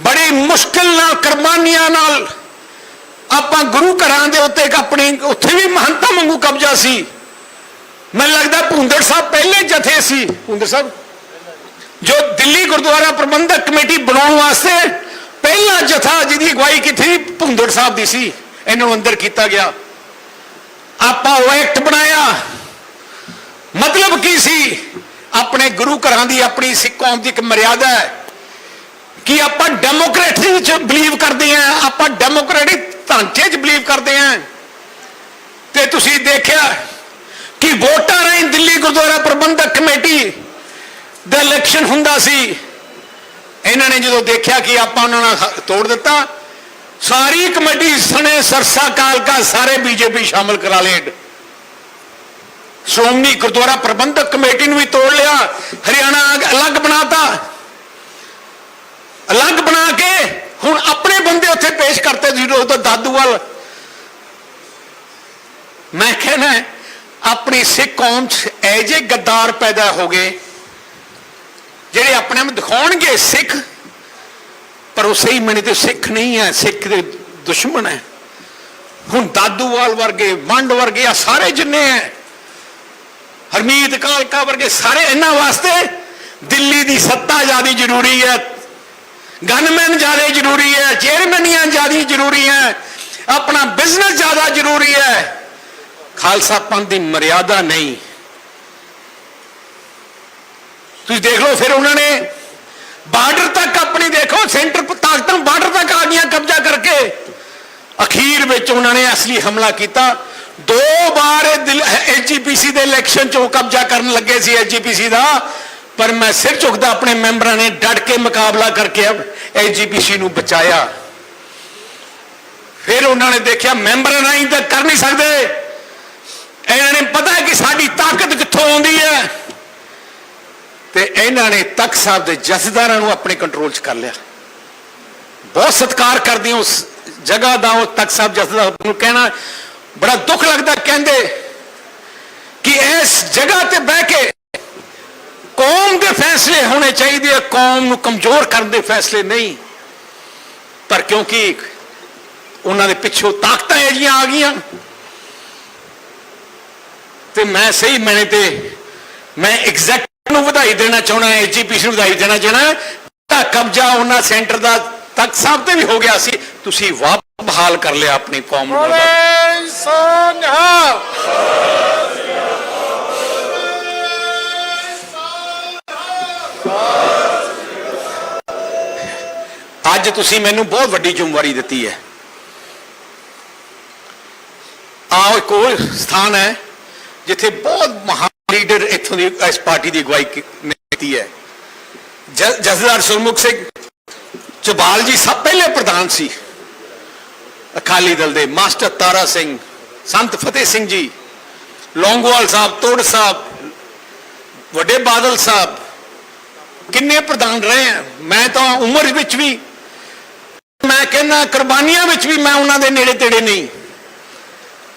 S2: ਬੜੀ ਮੁਸ਼ਕਿਲ ਨਾਲ ਕੁਰਬਾਨੀਆਂ ਨਾਲ ਆਪਾਂ ਗੁਰੂ ਘਰਾਂ ਦੇ ਉੱਤੇ ਇੱਕ ਆਪਣੀ, ਉੱਥੇ ਵੀ ਮਹੰਤਾ ਵਾਂਗੂ ਕਬਜ਼ਾ ਸੀ। ਮੈਨੂੰ ਲੱਗਦਾ ਭੁੰਦੜ ਸਾਹਿਬ ਪਹਿਲੇ ਜਥੇ ਸੀ। ਭੁੰਦੜ ਸਾਹਿਬ? ਜੋ ਦਿੱਲੀ ਗੁਰਦੁਆਰਾ ਪ੍ਰਬੰਧਕ ਕਮੇਟੀ ਬਣਾਉਣ ਵਾਸਤੇ ਪਹਿਲਾ ਜਥਾ ਜਿਹਦੀ ਅਗਵਾਈ ਕੀਤੀ ਭੁੰਦੜ ਸਾਹਿਬ ਦੀ ਸੀ ਇਹਨਾਂ ਨੂੰ ਅੰਦਰ ਕੀਤਾ ਗਿਆ। ਆਪਾਂ ਉਹ ਐਕਟ ਬਣਾਇਆ। ਮਤਲਬ ਕੀ ਸੀ? ਆਪਣੇ ਗੁਰੂ ਘਰਾਂ ਦੀ ਆਪਣੀ ਸਿੱਖ ਕੌਮ ਦੀ ਇੱਕ ਮਰਿਆਦਾ ਹੈ ਕਿ ਆਪਾਂ ਡੈਮੋਕ੍ਰੇਸੀ ਵਿੱਚ ਬਲੀਵ ਕਰਦੇ ਹਾਂ ਆਪਾਂ ਡੈਮੋਕ੍ਰੈਟਿਕ ਢਾਂਚੇ 'ਚ ਬਲੀਵ ਕਰਦੇ ਹਾਂ। ਤੇ ਤੁਸੀਂ ਦੇਖਿਆ ਕਿ ਵੋਟਾਂ ਰਾਹੀਂ ਦਿੱਲੀ ਗੁਰਦੁਆਰਾ ਪ੍ਰਬੰਧਕ ਕਮੇਟੀ ਦਾ ਇਲੈਕਸ਼ਨ ਹੁੰਦਾ ਸੀ। ਇਹਨਾਂ ਨੇ ਜਦੋਂ ਦੇਖਿਆ ਕਿ ਆਪਾਂ ਉਹਨਾਂ ਨਾਲ ਤੋੜ ਦਿੱਤਾ, ਸਾਰੀ ਕਮੇਟੀ ਸਣੇ ਸਰਸਾ ਕਾਲਕਾ ਸਾਰੇ ਬੀਜੇਪੀ ਸ਼ਾਮਲ ਕਰਾ ਲਏ। ਸ਼੍ਰੋਮਣੀ ਗੁਰਦੁਆਰਾ ਪ੍ਰਬੰਧਕ ਕਮੇਟੀ ਨੂੰ ਵੀ ਤੋੜ ਲਿਆ, ਹਰਿਆਣਾ ਅਗ- ਅਲੱਗ ਬਣਾਤਾ। ਅਲੱਗ ਬਣਾ ਕੇ ਹੁਣ ਆਪਣੇ ਬੰਦੇ ਉੱਥੇ ਪੇਸ਼ ਕਰਤੇ ਜ਼ੀਰੋ ਤੋਂ ਦਾਦੂਵਾਲ। ਮੈਂ ਕਹਿਣਾ ਆਪਣੀ ਸਿੱਖ ਕੌਮ 'ਚ ਐਜੇ ਗੱਦਾਰ ਪੈਦਾ ਹੋ ਗਏ, ਜਿਹੜੇ ਆਪਣੇ ਆਪ ਦਿਖਾਉਣਗੇ ਸਿੱਖ, ਪਰ ਉਹ ਸਹੀ ਮਣੀ ਤੇ ਸਿੱਖ ਨਹੀਂ ਹੈ, ਸਿੱਖ ਦੇ ਦੁਸ਼ਮਣ ਹੈ। ਹੁਣ ਦਾਦੂਵਾਲ ਵਰਗੇ, ਵੰਡ ਵਰਗੇ ਆ ਸਾਰੇ ਜਿੰਨੇ ਹੈ, ਹਰਮੀਤ ਕਾਲਕਾ ਵਰਗੇ ਸਾਰੇ ਇਹਨਾਂ ਵਾਸਤੇ ਦਿੱਲੀ ਦੀ ਸੱਤਾ ਜ਼ਿਆਦਾ ਜ਼ਰੂਰੀ ਹੈ, ਗਨਮੈਨ ਜ਼ਿਆਦਾ ਜ਼ਰੂਰੀ ਹੈ ਚੇਅਰਮੈਨੀਆਂ ਜ਼ਿਆਦਾ ਜ਼ਰੂਰੀ ਹੈ, ਆਪਣਾ ਬਿਜ਼ਨਸ ਜ਼ਿਆਦਾ ਜ਼ਰੂਰੀ ਹੈ। ਖਾਲਸਾ ਪੰਥ ਦੀ ਮਰਿਆਦਾ ਨਹੀਂ। ਤੁਸੀਂ ਦੇਖ ਲਓ ਫਿਰ ਉਹਨਾਂ ਨੇ ਬਾਰਡਰ ਤੱਕ ਆਪਣੀ ਦੇਖੋ, ਸੈਂਟਰ ਤਾਕਤਾਂ ਬਾਰਡਰ ਤੱਕ ਆ ਗਈਆਂ ਕਬਜ਼ਾ ਕਰਕੇ। ਅਖੀਰ ਵਿੱਚ ਉਹਨਾਂ ਨੇ ਅਸਲੀ ਹਮਲਾ ਕੀਤਾ। ਦੋ ਵਾਰ ਐਚਜੀਪੀਸੀ ਦੇ ਇਲੈਕਸ਼ਨ 'ਚ ਉਹ ਕਬਜ਼ਾ ਕਰਨ ਲੱਗੇ ਸੀ ਐਚਜੀਪੀਸੀ ਦਾ। ਪਰ ਮੈਂ ਸਿਰ ਝੁਕਦਾ ਆਪਣੇ ਮੈਂਬਰਾਂ ਨੇ ਡਟ ਕੇ ਮੁਕਾਬਲਾ ਕਰਕੇ ਐਚਜੀਪੀਸੀ ਨੂੰ ਬਚਾਇਆ। ਫਿਰ ਉਹਨਾਂ ਨੇ ਦੇਖਿਆ, ਮੈਂਬਰ ਨਹੀਂ ਤਾਂ ਕਰ ਨਹੀਂ ਸਕਦੇ। ਇਹਨਾਂ ਨੇ ਪਤਾ ਕਿ ਸਾਡੀ ਤਾਕਤ ਕਿੱਥੋਂ ਆਉਂਦੀ ਹੈ? ਤੇ ਇਹਨਾਂ ਨੇ ਤਖਤ ਸਾਹਿਬ ਦੇ ਜਥੇਦਾਰਾਂ ਨੂੰ ਆਪਣੇ ਕੰਟਰੋਲ 'ਚ ਕਰ ਲਿਆ। ਬਹੁਤ ਸਤਿਕਾਰ ਕਰਦੇ ਹਾਂ ਉਸ ਜਗ੍ਹਾ ਦਾ, ਉਹ ਤਖਤ ਸਾਹਿਬ ਜਥੇਦਾਰ ਨੂੰ ਕਹਿਣਾ ਬੜਾ ਦੁੱਖ ਲੱਗਦਾ ਕਹਿੰਦੇ ਕਿ ਇਸ ਜਗ੍ਹਾ ਤੇ ਬਹਿ ਕੇ ਕੌਮ ਦੇ ਫੈਸਲੇ ਹੋਣੇ ਚਾਹੀਦੇ ਆ। ਕੌਮ ਨੂੰ ਕਮਜ਼ੋਰ ਕਰਨ ਦੇ ਫੈਸਲੇ ਨਹੀਂ। ਪਰ ਕਿਉਂਕਿ ਉਹਨਾਂ ਦੇ ਪਿੱਛੋਂ ਤਾਕਤਾਂ ਇਹ ਜੀਆਂ ਆ ਗਈਆਂ ਤੇ ਮੈਂ ਸਹੀ ਮੈਨੇ ਤੇ ਮੈਂ ਐਗਜ਼ੈਕਟ ਨੂੰ ਵਧਾਈ ਦੇਣਾ ਚਾਹਣਾ ਐਜੀਪੀਸੀ ਨੂੰ ਵਧਾਈ ਦੇਣਾ ਚਾਹਣਾ ਤਾਂ ਕਬਜ਼ਾ ਉਹਨਾਂ ਸੈਂਟਰ ਦਾ ਤਖਤ ਸਾਹਿਬ ਤੇ ਵੀ ਹੋ ਗਿਆ ਸੀ। ਤੁਸੀਂ ਵਾਪ ਬਹਾਲ ਕਰ ਲਿਆ ਆਪਣੀ ਕੌਮ ਨੂੰ। ਅੱਜ ਤੁਸੀਂ ਮੈਨੂੰ ਬਹੁਤ ਵੱਡੀ ਜ਼ਿੰਮੇਵਾਰੀ ਦਿੱਤੀ ਹੈ। ਆਹ ਇੱਕ ਉਹ ਸਥਾਨ ਹੈ। ਜਿੱਥੇ ਬਹੁਤ ਮਹਾਨ ਲੀਡਰ ਇੱਥੋਂ ਦੀ ਇਸ ਪਾਰਟੀ ਦੀ ਅਗਵਾਈ ਕੀਤੀ ਹੈ। ਜ- ਜਥੇਦਾਰ ਸੁਰਮੁਖ ਸਿੰਘ ਚਬਾਲ ਜੀ ਸਭ ਪਹਿਲੇ ਪ੍ਰਧਾਨ ਸੀ। ਅਕਾਲੀ ਦਲ ਦੇ ਮਾਸਟਰ ਤਾਰਾ ਸਿੰਘ, ਸੰਤ ਫਤਿਹ ਸਿੰਘ ਜੀ, ਲੌਂਗੋਵਾਲ ਸਾਹਿਬ, ਤੋੜ ਸਾਹਿਬ, ਵੱਡੇ ਬਾਦਲ ਸਾਹਿਬ, ਕਿੰਨੇ ਪ੍ਰਧਾਨ ਰਹੇ ਆ। ਮੈਂ ਤਾਂ ਉਮਰ ਵਿੱਚ ਵੀ, ਮੈਂ ਕਹਿੰਦਾ ਕੁਰਬਾਨੀਆਂ ਵਿੱਚ ਵੀ ਮੈਂ ਉਹਨਾਂ ਦੇ ਨੇੜੇ ਤੇੜੇ ਨਹੀਂ।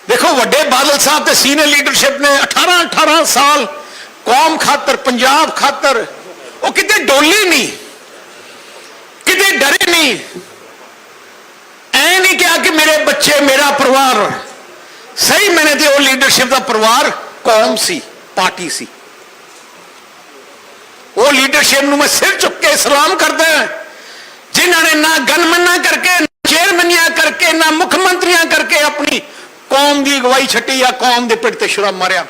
S2: ਦੇਖੋ ਵੱਡੇ ਬਾਦਲ ਸਾਹਿਬ ਤੇ ਸੀਨੀਅਰ ਲੀਡਰਸ਼ਿਪ ਨੇ 18 18 ਸਾਲ ਕੌਮ ਖਾਤਰ ਪੰਜਾਬ ਖਾਤਰ ਉਹ ਕਿਤੇ ਡੋਲੇ ਨਹੀਂ ਕਿਤੇ ਡਰੇ ਨਹੀਂ ਐ ਨਹੀਂ ਕਿਹਾ ਕਿ ਮੇਰੇ ਬੱਚੇ ਮੇਰਾ ਪਰਿਵਾਰ ਸਹੀ ਮੈਨੇ ਤੇ ਉਹ ਲੀਡਰਸ਼ਿਪ ਦਾ ਪਰਿਵਾਰ ਕੌਮ ਸੀ ਪਾਰਟੀ ਸੀ ਉਹ ਲੀਡਰਸ਼ਿਪ ਨੂੰ ਮੈਂ ਸਿਰ ਚੁੱਕ ਕੇ ਸਲਾਮ ਕਰਦਾ ਹਾਂ, ਜਿਨ੍ਹਾਂ ਨੇ ਨਾ ਗਨਮਨਾ ਕਰਕੇ ਨਾ ਚੇਅਰਮੈਨੀਆਂ ਕਰਕੇ ਨਾ ਮੁੱਖ ਮੰਤਰੀਆਂ ਕਰਕੇ ਆਪਣੀ ਕੌਮ ਦੀ ਅਗਵਾਈ ਛੱਟੀ ਆ ਕੌਮ ਦੇ ਪਿੱਠ ਤੇ ਸ਼ੁਰਾ ਮਾਰਿਆ।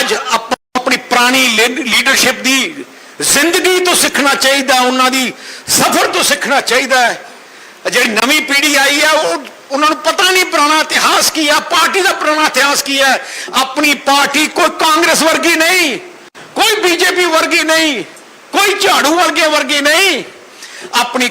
S2: ਅੱਜ ਆਪਾਂ ਆਪਣੀ ਪੁਰਾਣੀ ਲੀਡਰਸ਼ਿਪ ਦੀ ਜ਼ਿੰਦਗੀ ਤੋਂ ਸਿੱਖਣਾ ਚਾਹੀਦਾ, ਉਹਨਾਂ ਦੀ ਸਫ਼ਰ ਤੋਂ ਸਿੱਖਣਾ ਚਾਹੀਦਾ ਹੈ। ਜਿਹੜੀ ਨਵੀਂ ਪੀੜ੍ਹੀ ਆਈ ਹੈ ਉਹ ਉਹਨਾਂ ਨੂੰ ਪਤਾ ਨਹੀਂ ਪੁਰਾਣਾ ਇਤਿਹਾਸ ਕੀ ਹੈ ਪਾਰਟੀ ਦਾ ਪੁਰਾਣਾ ਇਤਿਹਾਸ ਕੀ ਹੈ। ਆਪਣੀ ਪਾਰਟੀ ਕੋਈ ਕਾਂਗਰਸ ਵਰਗੀ ਨਹੀਂ, ਕੋਈ ਬੀਜੇਪੀ ਵਰਗੀ ਨਹੀਂ, ਕੋਈ ਝਾੜੂ ਵਰਗੇ ਵਰਗੀ ਨਹੀਂ। ਆਪਣੀ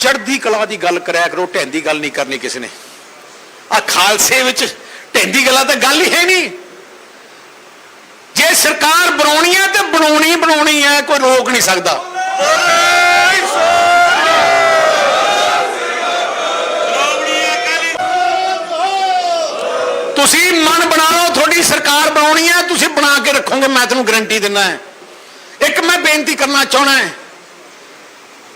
S2: ਚੜ੍ਹਦੀ ਕਲਾ ਦੀ ਗੱਲ ਕਰਿਆ ਕਰੋ ਢੈਂਦੀ ਗੱਲ ਨਹੀਂ ਕਰਨੀ ਕਿਸੇ ਨੇ। ਆ ਖਾਲਸੇ ਵਿੱਚ ਢੈਂਦੀ ਗੱਲਾਂ ਤਾਂ ਗੱਲ ਹੀ ਹੈ ਨਹੀਂ। ਜੇ ਸਰਕਾਰ ਬਣਾਉਣੀ ਹੈ ਤੇ ਬਣਾਉਣੀ ਬਣਾਉਣੀ ਹੈ, ਕੋਈ ਰੋਕ ਨਹੀਂ ਸਕਦਾ। ਤੁਸੀਂ ਮਨ ਬਣਾ ਲਓ ਤੁਹਾਡੀ ਸਰਕਾਰ ਬਣਾਉਣੀ ਹੈ, ਤੁਸੀਂ ਬਣਾ ਕੇ ਰੱਖੋਗੇ, ਮੈਂ ਤੁਹਾਨੂੰ ਗਰੰਟੀ ਦਿੰਦਾ ਹਾਂ। ਇੱਕ ਮੈਂ ਬੇਨਤੀ ਕਰਨਾ ਚਾਹਣਾ ਹੈ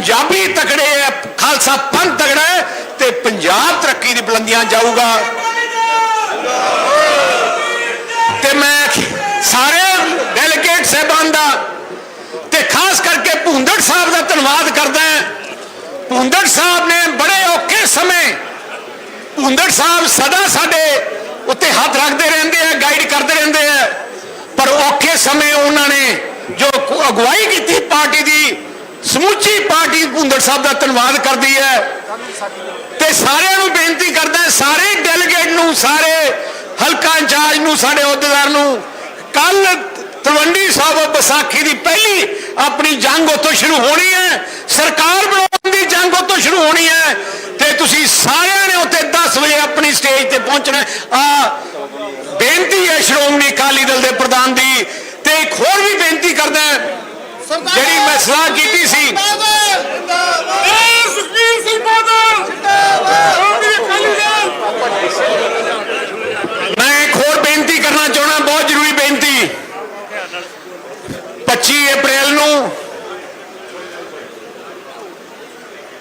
S2: ਪੰਜਾਬੀ ਤਕੜੇ ਹੈ ਖਾਲਸਾ ਪੰਥ ਤਕੜਾ ਹੈ ਤੇ ਪੰਜਾਬ ਤਰੱਕੀ ਦੀ ਬੁਲੰਦੀਆਂ ਜਾਊਗਾ। ਤੇ ਮੈਂ ਸਾਰੇ ਡੈਲੀਗੇਟ ਸਹਿਬਾਨ ਦਾ, ਤੇ ਖਾਸ ਕਰਕੇ ਭੁੰਦੜ ਸਾਹਿਬ ਦਾ ਧੰਨਵਾਦ ਕਰਦਾ ਹਾਂ ਭੁੰਦੜ ਸਾਹਿਬ ਨੇ ਬੜੇ ਔਖੇ ਸਮੇਂ, ਭੁੰਦੜ ਸਾਹਿਬ ਸਦਾ ਸਾਡੇ ਉੱਤੇ ਹੱਥ ਰੱਖਦੇ ਰਹਿੰਦੇ ਆ ਗਾਈਡ ਕਰਦੇ ਰਹਿੰਦੇ ਆ ਪਰ ਔਖੇ ਸਮੇਂ ਉਹਨਾਂ ਨੇ ਜੋ ਅਗਵਾਈ ਕੀਤੀ ਪਾਰਟੀ ਦੀ ਸਮੁੱਚੀ ਪਾਰਟੀ ਭੁੰਦੜ ਸਾਹਿਬ ਦਾ ਧੰਨਵਾਦ ਕਰਦੀ ਹੈ। ਤੇ ਸਾਰਿਆਂ ਨੂੰ ਬੇਨਤੀ ਕਰਦਾ ਸਾਰੇ ਡੈਲੀਗੇਟ ਨੂੰ ਸਾਰੇ ਹਲਕਾ ਇੰਚਾਰਜ ਨੂੰ ਸਾਡੇ ਅਹੁਦੇਦਾਰ ਨੂੰ ਕੱਲ ਤਲਵੰਡੀ ਸਾਹਿਬ ਵਿਸਾਖੀ ਦੀ ਪਹਿਲੀ ਆਪਣੀ ਜੰਗ ਉੱਥੋਂ ਸ਼ੁਰੂ ਹੋਣੀ ਹੈ। ਸਰਕਾਰ ਬਣਾਉਣ ਦੀ ਜੰਗ ਉੱਥੋਂ ਸ਼ੁਰੂ ਹੋਣੀ ਹੈ। ਤੇ ਤੁਸੀਂ ਸਾਰਿਆਂ ਨੇ ਉੱਥੇ 10 ਵਜੇ ਆਪਣੀ ਸਟੇਜ ਤੇ ਪਹੁੰਚਣਾ ਆ ਬੇਨਤੀ ਹੈ ਸ਼੍ਰੋਮਣੀ ਅਕਾਲੀ ਦਲ ਦੇ ਪ੍ਰਧਾਨ ਦੀ। ਤੇ ਇੱਕ ਹੋਰ ਵੀ ਬੇਨਤੀ ਕਰਦਾ ਜਿਹੜੀ ਮੈਂ ਸਲਾਹ ਕੀਤੀ ਸੀ
S4: ਇਹ ਸੁਖਬੀਰ ਸਿੰਘ ਬਾਦਲ ਸ਼੍ਰੋਮਣੀ ਅਕਾਲੀ ਦਲ
S2: ਮੈਂ ਇੱਕ ਹੋਰ ਬੇਨਤੀ ਕਰਨਾ ਚਾਹਣਾ ਬਹੁਤ ਜ਼ਰੂਰੀ ਬੇਨਤੀ 25 ਅਪ੍ਰੈਲ ਨੂੰ।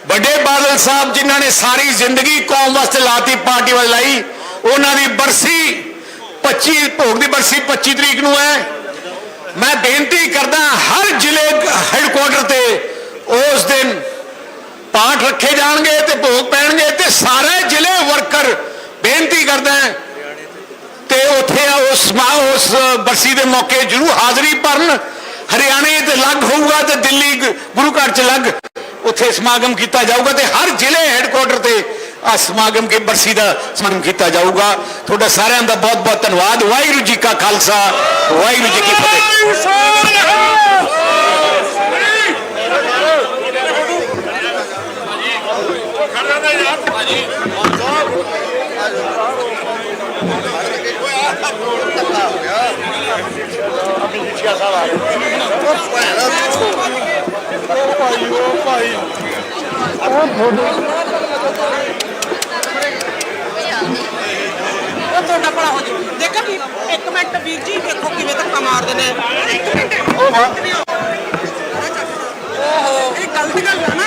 S2: ਵੱਡੇ ਬਾਦਲ ਸਾਹਿਬ ਜਿਨ੍ਹਾਂ ਨੇ ਸਾਰੀ ਜ਼ਿੰਦਗੀ ਕੌਮ ਵਾਸਤੇ ਲਾਤੀ, ਪਾਰਟੀ ਵੱਲ ਲਾਈ, ਉਹਨਾਂ ਦੀ ਬਰਸੀ 25 ਭੋਗ ਦੀ ਬਰਸੀ 25 ਤਰੀਕ ਨੂੰ ਹੈ। ਮੈਂ ਬੇਨਤੀ ਕਰਦਾ ਹਰ ਜ਼ਿਲ੍ਹੇ ਹੈੱਡਕੁਆਟਰ ਤੇ ਉਸ ਦਿਨ ਪਾਠ ਰੱਖੇ ਜਾਣਗੇ ਤੇ ਭੋਗ ਪੈਣਗੇ ਤੇ ਸਾਰੇ ਜ਼ਿਲ੍ਹੇ ਵਰਕਰ ਬੇਨਤੀ ਕਰਦਾ ਤੇ ਉੱਥੇ ਉਸ ਸਮਾ- ਉਸ ਬਰਸੀ ਦੇ ਮੌਕੇ ਜਰੂਰ ਹਾਜ਼ਰੀ ਭਰਨ। ਹਰਿਆਣੇ ਤੇ ਲੱਗ ਹੋਊਗਾ ਤੇ ਦਿੱਲੀ ਗੁਰੂ ਘਰ ਚ ਲੱਗ। ਉੱਥੇ ਸਮਾਗਮ ਕੀਤਾ ਜਾਊਗਾ ਤੇ ਹਰ ਜ਼ਿਲ੍ਹੇ ਹੈੱਡਕੁਆਟਰ ਤੇ ਆ ਸਮਾਗਮ ਕੇ ਬਰਸੀ ਦਾ ਸਮਾਗਮ ਕੀਤਾ ਜਾਊਗਾ। ਤੁਹਾਡਾ ਸਾਰਿਆਂ ਦਾ ਬਹੁਤ ਬਹੁਤ ਧੰਨਵਾਦ। ਵਾਹਿਗੁਰੂ ਜੀ ਕਾ ਖਾਲਸਾ, ਵਾਹਿਗੁਰੂ ਜੀ ਕੀ ਫਤਿਹ।
S5: ਭਾਈ ਉਹ ਭਾਈ ਉਹ ਤੁਹਾਡਾ ਉਹ ਤੁਹਾਡਾ ਬੜਾ ਹੋ ਜੀ ਦੇਖੋ ਵੀ ਇੱਕ ਮਿੰਟ ਵੀਰ ਜੀ ਦੇਖੋ ਕਿਵੇਂ ਧੱਕਾ ਮਾਰਦੇ ਨੇ ਇੱਕ ਮਿੰਟ ਉਹ ਵਾਹ ਓਹੋ। ਇਹ ਗਲਤ ਗੱਲ ਹੈ ਨਾ